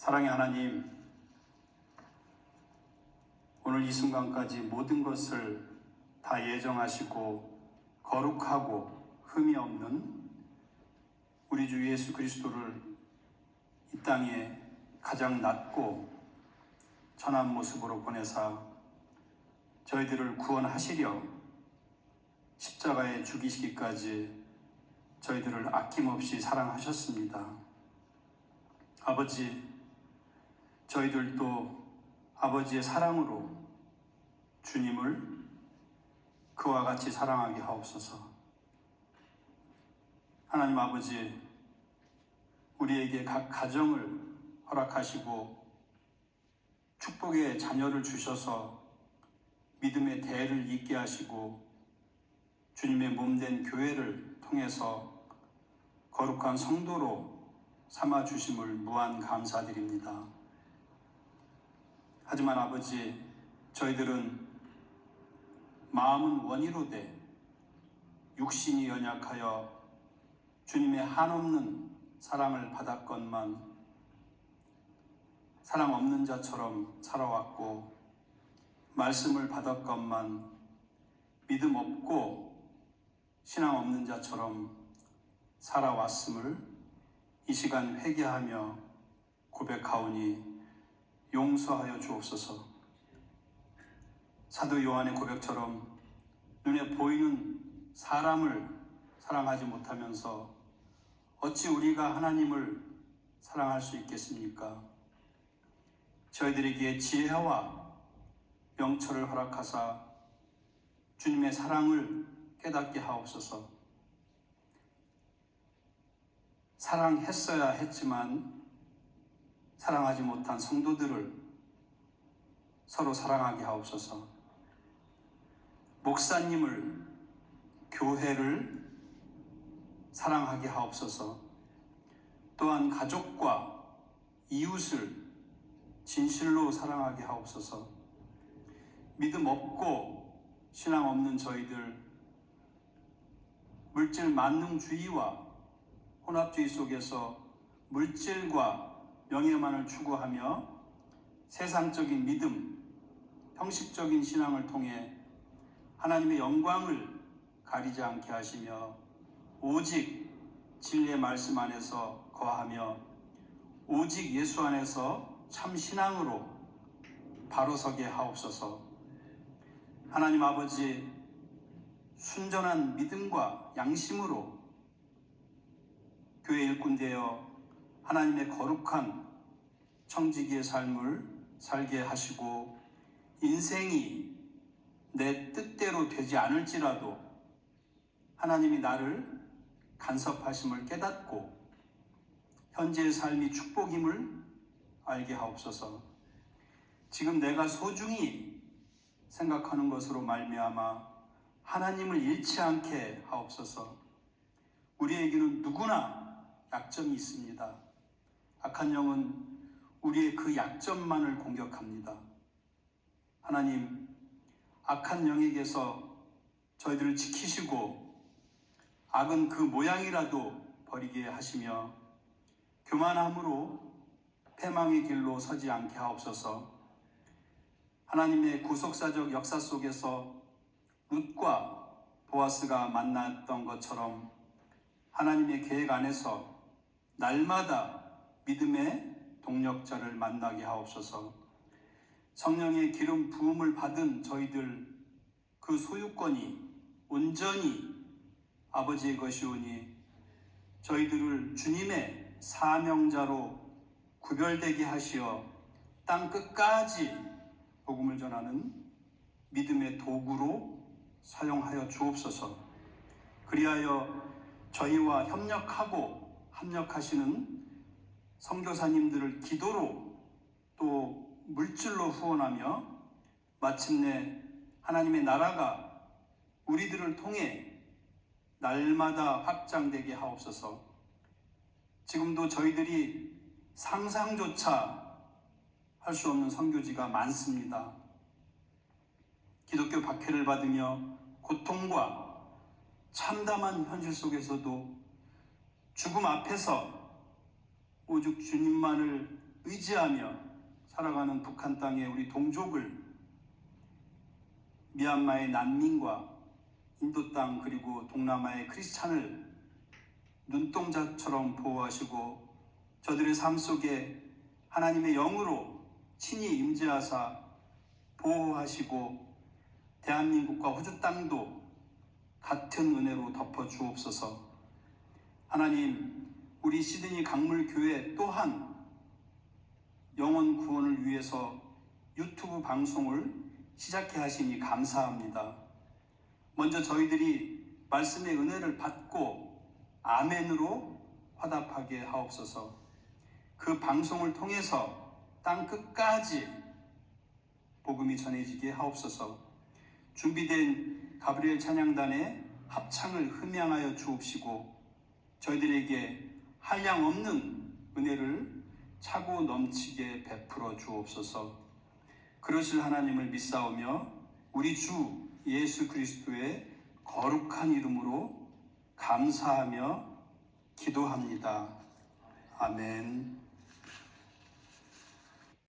사랑의 하나님, 오늘 이 순간까지 모든 것을 다 예정하시고 거룩하고 흠이 없는 우리 주 예수 그리스도를 이 땅에 가장 낮고 천한 모습으로 보내사 저희들을 구원하시려 십자가에 죽이시기까지 저희들을 아낌없이 사랑하셨습니다. 아버지, 저희들도 아버지의 사랑으로 주님을 그와 같이 사랑하게 하옵소서. 하나님 아버지, 우리에게 각 가정을 허락하시고 축복의 자녀를 주셔서 믿음의 대를 잇게 하시고 주님의 몸된 교회를 통해서 거룩한 성도로 삼아 주심을 무한 감사드립니다. 하지만 아버지, 저희들은 마음은 원이로 돼 육신이 연약하여 주님의 한없는 사랑을 받았건만 사랑 없는 자처럼 살아왔고 말씀을 받았건만 믿음 없고 신앙 없는 자처럼 살아왔음을 이 시간 회개하며 고백하오니 용서하여 주옵소서. 사도 요한의 고백처럼 눈에 보이는 사람을 사랑하지 못하면서 어찌 우리가 하나님을 사랑할 수 있겠습니까? 저희들에게 지혜와 명철을 허락하사 주님의 사랑을 깨닫게 하옵소서. 사랑했어야 했지만 사랑하지 못한 성도들을 서로 사랑하게 하옵소서. 목사님을 교회를 사랑하게 하옵소서. 또한 가족과 이웃을 진실로 사랑하게 하옵소서. 믿음 없고 신앙 없는 저희들 물질 만능주의와 혼합주의 속에서 물질과 명예만을 추구하며 세상적인 믿음, 형식적인 신앙을 통해 하나님의 영광을 가리지 않게 하시며 오직 진리의 말씀 안에서 거하며 오직 예수 안에서 참 신앙으로 바로 서게 하옵소서. 하나님 아버지 순전한 믿음과 양심으로 교회 일꾼 되어 하나님의 거룩한 청지기의 삶을 살게 하시고 인생이 내 뜻대로 되지 않을지라도 하나님이 나를 간섭하심을 깨닫고 현재의 삶이 축복임을 알게 하옵소서. 지금 내가 소중히 생각하는 것으로 말미암아 하나님을 잃지 않게 하옵소서. 우리에게는 누구나 약점이 있습니다. 악한 영은 우리의 그 약점만을 공격합니다. 하나님, 악한 영에게서 저희들을 지키시고 악은 그 모양이라도 버리게 하시며 교만함으로 패망의 길로 서지 않게 하옵소서. 하나님의 구속사적 역사 속에서 룻과 보아스가 만났던 것처럼 하나님의 계획 안에서 날마다 믿음의 동력자를 만나게 하옵소서. 성령의 기름 부음을 받은 저희들 그 소유권이 온전히 아버지의 것이오니 저희들을 주님의 사명자로 구별되게 하시어 땅 끝까지 복음을 전하는 믿음의 도구로 사용하여 주옵소서. 그리하여 저희와 협력하고 합력하시는 선교사님들을 기도로 또 물질로 후원하며 마침내 하나님의 나라가 우리들을 통해 날마다 확장되게 하옵소서. 지금도 저희들이 상상조차 할 수 없는 선교지가 많습니다. 기독교 박해를 받으며 고통과 참담한 현실 속에서도 죽음 앞에서 오직 주님만을 의지하며 살아가는 북한 땅의 우리 동족을 미얀마의 난민과 인도 땅 그리고 동남아의 크리스찬을 눈동자처럼 보호하시고 저들의 삶 속에 하나님의 영으로 친히 임재하사 보호하시고 대한민국과 호주 땅도 같은 은혜로 덮어 주옵소서. 하나님, 우리 시드니 강물교회 또한 영혼 구원을 위해서 유튜브 방송을 시작해 하시니 감사합니다. 먼저 저희들이 말씀의 은혜를 받고 아멘으로 화답하게 하옵소서. 그 방송을 통해서 땅 끝까지 복음이 전해지게 하옵소서. 준비된 가브리엘 찬양단의 합창을 흠양하여 주옵시고 저희들에게 한량 없는 은혜를 차고 넘치게 베풀어 주옵소서. 그러실 하나님을 믿사오며 우리 주 예수 그리스도의 거룩한 이름으로 감사하며 기도합니다. 아멘.